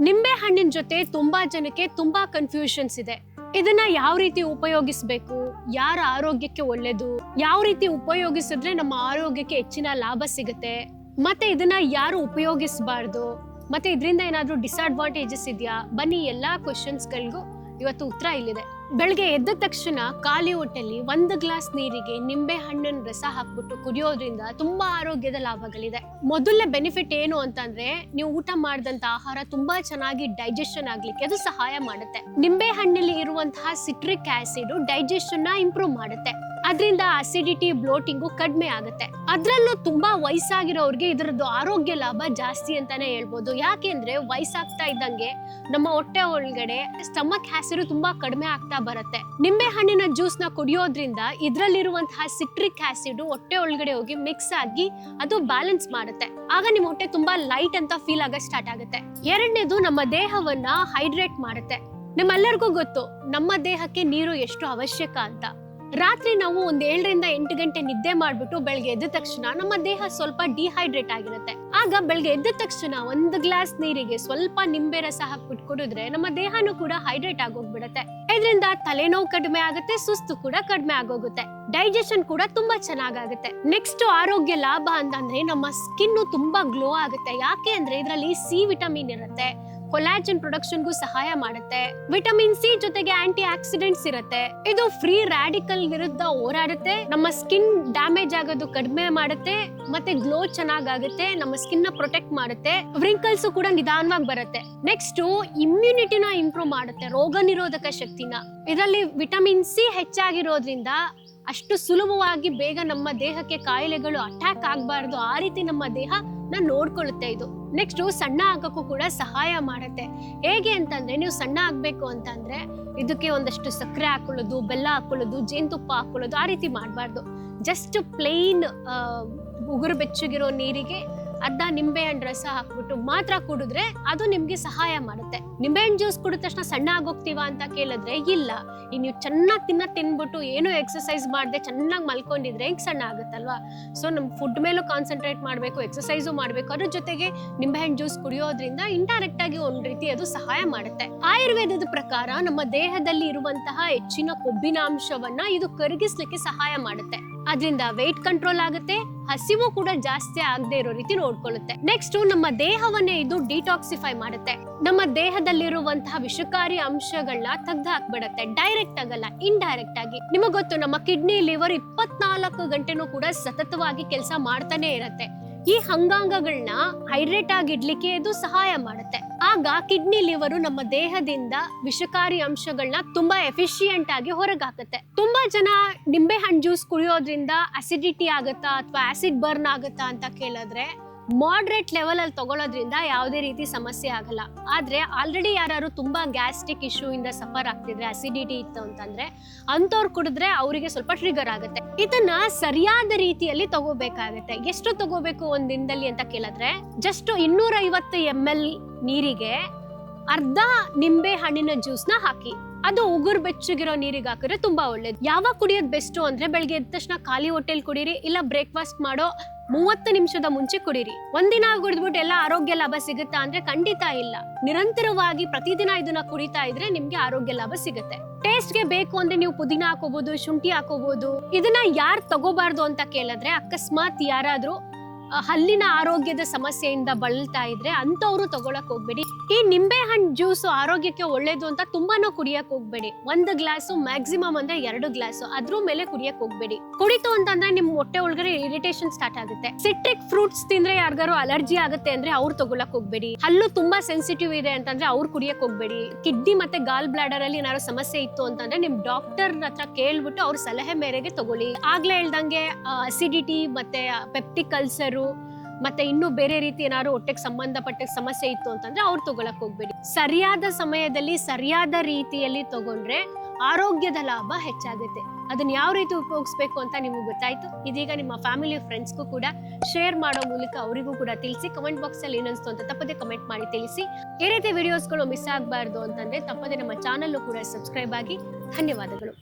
ನಿಂಬೆ ಹಣ್ಣಿನ ಜೊತೆ ತುಂಬಾ ಜನಕ್ಕೆ ತುಂಬಾ ಕನ್ಫ್ಯೂಷನ್ಸ್ ಇದೆ. ಇದನ್ನ ಯಾವ ರೀತಿ ಉಪಯೋಗಿಸ್ಬೇಕು? ಯಾರ ಆರೋಗ್ಯಕ್ಕೆ ಒಳ್ಳೇದು? ಯಾವ ರೀತಿ ಉಪಯೋಗಿಸಿದ್ರೆ ನಮ್ಮ ಆರೋಗ್ಯಕ್ಕೆ ಹೆಚ್ಚಿನ ಲಾಭ ಸಿಗುತ್ತೆ? ಮತ್ತೆ ಇದನ್ನ ಯಾರು ಉಪಯೋಗಿಸಬಾರ್ದು? ಮತ್ತೆ ಇದರಿಂದ ಏನಾದ್ರೂ ಡಿಸ್ಅಡ್ವಾಂಟೇಜಸ್ ಇದೆಯಾ? ಬನ್ನಿ ಎಲ್ಲಾ ಕ್ವಶನ್ಸ್ಗಳಿಗೂ ಇವತ್ತು ಉತ್ತರ ಇಲ್ಲಿದೆ. ಬೆಳಗ್ಗೆ ಎದ್ದ ತಕ್ಷಣ ಖಾಲಿ ಹೊಟ್ಟೆಲಿ ಒಂದು ಗ್ಲಾಸ್ ನೀರಿಗೆ ನಿಂಬೆ ಹಣ್ಣಿನ ರಸ ಹಾಕ್ಬಿಟ್ಟು ಕುಡಿಯೋದ್ರಿಂದ ತುಂಬಾ ಆರೋಗ್ಯದ ಲಾಭಗಳಿದೆ. ಮೊದಲನೇ ಬೆನಿಫಿಟ್ ಏನು ಅಂತಂದ್ರೆ ನೀವು ಊಟ ಮಾಡಿದಂತ ಆಹಾರ ತುಂಬಾ ಚೆನ್ನಾಗಿ ಡೈಜೆಷನ್ ಆಗ್ಲಿಕ್ಕೆ ಅದು ಸಹಾಯ ಮಾಡುತ್ತೆ. ನಿಂಬೆ ಹಣ್ಣಲ್ಲಿ ಇರುವಂತಹ ಸಿಟ್ರಿಕ್ ಆಸಿಡ್ ಡೈಜೆಷನ್ನ ಇಂಪ್ರೂವ್ ಮಾಡುತ್ತೆ. ಅದರಿಂದ ಅಸಿಡಿಟಿ ಬ್ಲೋಟಿಂಗು ಕಡಿಮೆ ಆಗುತ್ತೆ. ಅದರಲ್ಲೂ ತುಂಬಾ ವಯಸ್ಸಾಗಿರೋರಿಗೆ ಇದರದ್ದು ಆರೋಗ್ಯ ಲಾಭ ಜಾಸ್ತಿ ಅಂತಾನೆ ಹೇಳ್ಬೋದು. ಯಾಕೆಂದ್ರೆ ವಯಸ್ಸಾಗ್ತಾ ಇದ್ದಂಗೆ ನಮ್ಮ ಹೊಟ್ಟೆ ಒಳಗಡೆ ಸ್ಟಮಕ್ ಹ್ಯಾಸಿರು ತುಂಬಾ ಕಡಿಮೆ ಆಗ್ತಾ ಬರುತ್ತೆ. ನಿಂಬೆ ಹಣ್ಣಿನ ಜ್ಯೂಸ್ನ ಕುಡಿಯೋದ್ರಿಂದ ಇದ್ರಲ್ಲಿರುವಂತಹ ಸಿಟ್ರಿಕ್ ಆಸಿಡ್ ಹೊಟ್ಟೆ ಒಳಗಡೆ ಹೋಗಿ ಮಿಕ್ಸ್ ಆಗಿ ಅದು ಬ್ಯಾಲೆನ್ಸ್ ಮಾಡುತ್ತೆ. ಆಗ ನಿಮ್ಮ ಹೊಟ್ಟೆ ತುಂಬಾ ಲೈಟ್ ಅಂತ ಫೀಲ್ ಆಗ ಸ್ಟಾರ್ಟ್ ಆಗುತ್ತೆ. ಎರಡನೇದು ನಮ್ಮ ದೇಹವನ್ನ ಹೈಡ್ರೇಟ್ ಮಾಡುತ್ತೆ. ನಿಮ್ಮೆಲ್ಲರಿಗೂ ಗೊತ್ತು, ನಮ್ಮ ದೇಹಕ್ಕೆ ನೀರು ಎಷ್ಟು ಅವಶ್ಯಕ ಅಂತ. ರಾತ್ರಿ ನಾವು ಒಂದ್ ಏಳರಿಂದ ಎಂಟು ಗಂಟೆ ನಿದ್ದೆ ಮಾಡ್ಬಿಟ್ಟು ಬೆಳಗ್ಗೆ ಎದ್ದ ತಕ್ಷಣ ನಮ್ಮ ದೇಹ ಸ್ವಲ್ಪ ಡಿಹೈಡ್ರೇಟ್ ಆಗಿರುತ್ತೆ. ಆಗ ಬೆಳಗ್ಗೆ ಎದ್ದ ತಕ್ಷಣ ಒಂದು ಗ್ಲಾಸ್ ನೀರಿಗೆ ಸ್ವಲ್ಪ ನಿಂಬೆ ರಸ ಹಾಕ್ಬಿಟ್ಟು ಕುಡಿದ್ರೆ ನಮ್ಮ ದೇಹನೂ ಕೂಡ ಹೈಡ್ರೇಟ್ ಆಗೋಗ್ಬಿಡುತ್ತೆ. ಇದರಿಂದ ತಲೆನೋವು ಕಡಿಮೆ ಆಗುತ್ತೆ, ಸುಸ್ತು ಕೂಡ ಕಡಿಮೆ ಆಗೋಗುತ್ತೆ. ಡೈಜೆಷನ್ ಕೂಡ ತುಂಬಾ ಚೆನ್ನಾಗಾಗುತ್ತೆ. ನೆಕ್ಸ್ಟ್ ಆರೋಗ್ಯ ಲಾಭ ಅಂತಂದ್ರೆ ನಮ್ಮ ಸ್ಕಿನ್ ತುಂಬಾ ಗ್ಲೋ ಆಗುತ್ತೆ. ಯಾಕೆ ಅಂದ್ರೆ ಇದರಲ್ಲಿ ಸಿ ವಿಟಮಿನ್ ಇರುತ್ತೆ ಕೊಲಾಜನ್ ಪ್ರೊಡಕ್ಷನ್ಗೂ ಸಹಾಯ ಮಾಡುತ್ತೆ. ವಿಟಮಿನ್ ಸಿ ಜೊತೆಗೆ ಆಂಟಿ ಆಕ್ಸಿಡೆಂಟ್ಸ್ ಇರುತ್ತೆ. ಇದು ಫ್ರೀ ರಾಡಿಕಲ್ ವಿರುದ್ಧ ಹೋರಾಡುತ್ತೆ. ನಮ್ಮ ಸ್ಕಿನ್ ಡ್ಯಾಮೇಜ್ ಆಗೋದು ಕಡಿಮೆ ಮಾಡುತ್ತೆ, ಮತ್ತೆ ಗ್ಲೋ ಚೆನ್ನಾಗಾಗುತ್ತೆ, ನಮ್ಮ ಸ್ಕಿನ್ನ ಪ್ರೊಟೆಕ್ಟ್ ಮಾಡುತ್ತೆ. ವ್ರಿಂಕಲ್ಸ್ ಕೂಡ ನಿಧಾನವಾಗಿ ಬರುತ್ತೆ. ನೆಕ್ಸ್ಟ್ ಇಮ್ಯುನಿಟಿನ ಇಂಪ್ರೂವ್ ಮಾಡುತ್ತೆ, ರೋಗ ನಿರೋಧಕ ಶಕ್ತಿನ ಇದರಲ್ಲಿ ವಿಟಮಿನ್ ಸಿ ಹೆಚ್ಚಾಗಿರೋದ್ರಿಂದ ಅಷ್ಟು ಸುಲಭವಾಗಿ ಬೇಗ ನಮ್ಮ ದೇಹಕ್ಕೆ ಕಾಯಿಲೆಗಳು ಅಟ್ಯಾಕ್ ಆಗಬಾರ್ದು. ಆ ರೀತಿ ನಮ್ಮ ದೇಹ ನ ನೋಡ್ಕೊಳ್ಳುತ್ತೆ ಇದು ನೆಕ್ಸ್ಟ್ ಸಣ್ಣ ಆಗಕ್ಕೂ ಕೂಡ ಸಹಾಯ ಮಾಡುತ್ತೆ. ಹೇಗೆ ಅಂತಂದ್ರೆ ನೀವು ಸಣ್ಣ ಆಗ್ಬೇಕು ಅಂತಂದ್ರೆ ಇದಕ್ಕೆ ಒಂದಷ್ಟು ಸಕ್ಕರೆ ಹಾಕೊಳ್ಳೋದು, ಬೆಲ್ಲ ಹಾಕೊಳ್ಳೋದು, ಜೇನುತುಪ್ಪ ಹಾಕೊಳ್ಳೋದು ಆ ರೀತಿ ಮಾಡಬಾರ್ದು. ಜಸ್ಟ್ ಪ್ಲೈನ್ ಉಗುರು ಬೆಚ್ಚಗಿರೋ ನೀರಿಗೆ ಅರ್ಧ ನಿಂಬೆಹಣ್ಣು ರಸ ಹಾಕ್ಬಿಟ್ಟು ಮಾತ್ರ ಕುಡಿದ್ರೆ ಅದು ನಿಮ್ಗೆ ಸಹಾಯ ಮಾಡುತ್ತೆ. ನಿಂಬೆಹಣ್ಣು ಜ್ಯೂಸ್ ಕುಡಿದ ತಕ್ಷಣ ಸಣ್ಣ ಆಗೋಗ್ತೀವಾ ಅಂತ ಕೇಳಿದ್ರೆ ಇಲ್ಲ. ಈ ನೀವು ಚೆನ್ನಾಗಿ ತಿನ್ನ ತಿನ್ಬಿಟ್ಟು ಏನು ಎಕ್ಸಸೈಸ್ ಮಾಡದೆ ಚೆನ್ನಾಗಿ ಮಲ್ಕೊಂಡಿದ್ರೆ ಹೆಂಗ್ ಸಣ್ಣ ಆಗುತ್ತಲ್ವಾ? ಸೊ ನಮ್ ಫುಡ್ ಮೇಲೂ ಕಾನ್ಸಂಟ್ರೇಟ್ ಮಾಡಬೇಕು ಎಕ್ಸಸೈಸು ಮಾಡಬೇಕು. ಅದ್ರ ಜೊತೆಗೆ ನಿಂಬೆಹಣ್ಣು ಜ್ಯೂಸ್ ಕುಡಿಯೋದ್ರಿಂದ ಇಂಡೈರೆಕ್ಟ್ ಆಗಿ ಒಂದ್ ರೀತಿ ಅದು ಸಹಾಯ ಮಾಡುತ್ತೆ. ಆಯುರ್ವೇದದ ಪ್ರಕಾರ ನಮ್ಮ ದೇಹದಲ್ಲಿ ಇರುವಂತಹ ಹೆಚ್ಚಿನ ಕೊಬ್ಬಿನ ಅಂಶವನ್ನ ಇದು ಕರಗಿಸ್ಲಿಕ್ಕೆ ಸಹಾಯ ಮಾಡುತ್ತೆ. ಅದರಿಂದ ವೆಯ್ಟ್ ಕಂಟ್ರೋಲ್ ಆಗುತ್ತೆ, ಹಸಿವು ಕೂಡ ಜಾಸ್ತಿ ಆಗದೆ ಇರೋ ರೀತಿ ನೋಡ್ಕೊಳ್ಳುತ್ತೆ. ನೆಕ್ಸ್ಟ್ ನಮ್ಮ ದೇಹವನ್ನೇ ಇದು ಡಿಟಾಕ್ಸಿಫೈ ಮಾಡುತ್ತೆ. ನಮ್ಮ ದೇಹದಲ್ಲಿರುವಂತಹ ವಿಷಕಾರಿ ಅಂಶಗಳನ್ನ ತೆಗ್ದು ಹಾಕ್ಬಿಡತ್ತೆ ಡೈರೆಕ್ಟ್ ಆಗಲ್ಲ ಇಂಡೈರೆಕ್ಟ್ ಆಗಿ. ನಿಮಗೊತ್ತು ನಮ್ಮ ಕಿಡ್ನಿ ಲಿವರ್ ಇಪ್ಪತ್ನಾಲ್ಕು ಗಂಟೆನೂ ಕೂಡ ಸತತವಾಗಿ ಕೆಲಸ ಮಾಡ್ತಾನೆ ಇರತ್ತೆ. ಈ ಅಂಗಾಂಗಗಳನ್ನ ಹೈಡ್ರೇಟ್ ಆಗಿ ಇಡ್ಲಿಕ್ಕೆ ಇದು ಸಹಾಯ ಮಾಡುತ್ತೆ. ಆಗ ಕಿಡ್ನಿ ಲಿವರು ನಮ್ಮ ದೇಹದಿಂದ ವಿಷಕಾರಿ ಅಂಶಗಳನ್ನ ತುಂಬಾ ಎಫಿಷಿಯಂಟ್ ಆಗಿ ಹೊರಗಾಕತ್ತೆ. ತುಂಬಾ ಜನ ನಿಂಬೆ ಹಣ್ಣು ಜ್ಯೂಸ್ ಕುಡಿಯೋದ್ರಿಂದ ಅಸಿಡಿಟಿ ಆಗುತ್ತಾ ಅಥವಾ ಆಸಿಡ್ ಬರ್ನ್ ಆಗುತ್ತಾ ಅಂತ ಕೇಳಿದ್ರೆ ಮಾಡ್ರೇಟ್ ಲೆವೆಲಲ್ಲಿ ತಗೊಳ್ಳೋದ್ರಿಂದ ಯಾವುದೇ ರೀತಿ ಸಮಸ್ಯೆ ಆಗಲ್ಲ. ಆದ್ರೆ ಆಲ್ರೆಡಿ ಯಾರು ತುಂಬಾ ಗ್ಯಾಸ್ಟ್ರಿಕ್ ಇಶ್ಯೂ ಇಂದ ಸಫರ್ ಆಗ್ತಿದ್ರೆ ಅಸಿಡಿಟಿ ಇತ್ತು ಅಂತಂದ್ರೆ, ಅಂಥವ್ರು ಕುಡಿದ್ರೆ ಅವರಿಗೆ ಸ್ವಲ್ಪ ಟ್ರಿಗರ್ ಆಗುತ್ತೆ. ಇದನ್ನ ಸರಿಯಾದ ರೀತಿಯಲ್ಲಿ ತಗೋಬೇಕಾಗತ್ತೆ. ಎಷ್ಟು ತಗೋಬೇಕು ಒಂದ್ ದಿನದಲ್ಲಿ ಅಂತ ಕೇಳಿದ್ರೆ ಜಸ್ಟ್ ಇನ್ನೂರ ಐವತ್ತು ಎಂ ಎಲ್ ನೀರಿಗೆ ಅರ್ಧ ನಿಂಬೆ ಹಣ್ಣಿನ ಜ್ಯೂಸ್ನ ಹಾಕಿ. ಅದು ಉಗುರು ಬೆಚ್ಚಗಿರೋ ನೀರಿಗೆ ಹಾಕಿದ್ರೆ ತುಂಬಾ ಒಳ್ಳೇದು. ಯಾವಾಗ ಕುಡಿಯೋದು ಬೆಸ್ಟ್ ಅಂದ್ರೆ ಬೆಳಗ್ಗೆ ಎದ್ದ ತಕ್ಷಣ ಖಾಲಿ ಹೋಟೆಲ್ ಕುಡೀರಿ, ಇಲ್ಲ ಬ್ರೇಕ್ಫಾಸ್ಟ್ ಮಾಡೋ ಮೂವತ್ತು ನಿಮಿಷದ ಮುಂಚೆ ಕುಡಿರಿ. ಒಂದಿನ ಕುಡಿದ್ಬಿಟ್ಟು ಎಲ್ಲ ಆರೋಗ್ಯ ಲಾಭ ಸಿಗುತ್ತಾ ಅಂದ್ರೆ ಖಂಡಿತ ಇಲ್ಲ. ನಿರಂತರವಾಗಿ ಪ್ರತಿದಿನ ಇದನ್ನ ಕುಡಿತಾ ಇದ್ರೆ ನಿಮ್ಗೆ ಆರೋಗ್ಯ ಲಾಭ ಸಿಗುತ್ತೆ. ಟೇಸ್ಟ್ಗೆ ಬೇಕು ಅಂದ್ರೆ ನೀವು ಪುದೀನ ಹಾಕೋಬಹುದು ಶುಂಠಿ ಹಾಕೋಬಹುದು ಇದನ್ನ ಯಾರು ತಗೋಬಾರ್ದು ಅಂತ ಕೇಳಿದ್ರೆ ಅಕಸ್ಮಾತ್ ಯಾರಾದ್ರೂ ಹಲ್ಲಿನ ಆರೋಗ್ಯದ ಸಮಸ್ಯೆಯಿಂದ ಬಳಲ್ತಾ ಇದ್ರೆ ಅಂತವ್ರು ತಗೊಳಕ್ ಹೋಗ್ಬೇಡಿ. ಈ ನಿಂಬೆ ಹಣ್ಣು ಜ್ಯೂಸು ಆರೋಗ್ಯಕ್ಕೆ ಒಳ್ಳೇದು ಅಂತ ತುಂಬಾನು ಕುಡಿಯಕ್ ಹೋಗ್ಬೇಡಿ. ಒಂದು ಗ್ಲಾಸು ಮ್ಯಾಕ್ಸಿಮಮ್ ಅಂದ್ರೆ ಎರಡು ಗ್ಲಾಸು. ಅದ್ರ ಮೇಲೆ ಕುಡಿಯಕ್ ಹೋಗ್ಬೇಡಿ. ಕುಡಿತು ಅಂತಂದ್ರೆ ನಿಮ್ ಹೊಟ್ಟೆ ಒಳಗಡೆ ಇರಿಟೇಷನ್ ಸ್ಟಾರ್ಟ್ ಆಗುತ್ತೆ. ಸಿಟ್ರಿಕ್ ಫ್ರೂಟ್ಸ್ ತಿಂದ್ರೆ ಯಾರಿಗಾರು ಅಲರ್ಜಿ ಆಗುತ್ತೆ ಅಂದ್ರೆ ಅವ್ರು ತಗೊಳಕ್ ಹೋಗ್ಬೇಡಿ. ಹಲ್ಲು ತುಂಬಾ ಸೆನ್ಸಿಟಿವ್ ಇದೆ ಅಂತಂದ್ರೆ ಅವ್ರು ಕುಡಿಯಕ್ ಹೋಗ್ಬೇಡಿ. ಕಿಡ್ನಿ ಮತ್ತೆ ಗಾಲ್ ಬ್ಲಾಡರ್ ಅಲ್ಲಿ ಏನಾದ್ರು ಸಮಸ್ಯೆ ಇತ್ತು ಅಂತಂದ್ರೆ ನಿಮ್ ಡಾಕ್ಟರ್ ಹತ್ರ ಕೇಳ್ಬಿಟ್ಟು ಅವ್ರ ಸಲಹೆ ಮೇರೆಗೆ ತಗೊಳ್ಳಿ. ಆಗ್ಲೇ ಹೇಳ್ದಂಗೆ ಅಸಿಡಿಟಿ ಮತ್ತೆ ಪೆಪ್ಟಿಕ್ ಅಲ್ಸರು ಮತ್ತೆ ಇನ್ನು ಬೇರೆ ರೀತಿ ಏನಾದ್ರು ಹೊಟ್ಟೆಗೆ ಸಂಬಂಧಪಟ್ಟ ಸಮಸ್ಯೆ ಇತ್ತು ಅಂತಂದ್ರೆ ಅವ್ರು ತಗೊಳಕ್ ಹೋಗ್ಬೇಡಿ. ಸರಿಯಾದ ಸಮಯದಲ್ಲಿ ಸರಿಯಾದ ರೀತಿಯಲ್ಲಿ ತಗೊಂಡ್ರೆ ಆರೋಗ್ಯದ ಲಾಭ ಹೆಚ್ಚಾಗುತ್ತೆ. ಅದನ್ನ ಯಾವ ರೀತಿ ಉಪಯೋಗಿಸ್ಬೇಕು ಅಂತ ನಿಮ್ಗೆ ಗೊತ್ತಾಯ್ತು? ಇದೀಗ ನಿಮ್ಮ ಫ್ಯಾಮಿಲಿ ಫ್ರೆಂಡ್ಸ್ಗೂ ಕೂಡ ಶೇರ್ ಮಾಡೋ ಮೂಲಕ ಅವರಿಗೂ ಕೂಡ ತಿಳಿಸಿ ಕಮೆಂಟ್ ಬಾಕ್ಸ್ ಅಲ್ಲಿ ಏನನ್ಸ್ತು ಅಂತ ತಪ್ಪದೆ ಕಮೆಂಟ್ ಮಾಡಿ ತಿಳಿಸಿ. ಈ ರೀತಿ ವಿಡಿಯೋಸ್ಗಳು ಮಿಸ್ ಆಗಬಾರ್ದು ಅಂತಂದ್ರೆ ತಪ್ಪದೆ ನಮ್ಮ ಚಾನಲ್ ಕೂಡ ಸಬ್ಸ್ಕ್ರೈಬ್ ಆಗಿ. ಧನ್ಯವಾದಗಳು.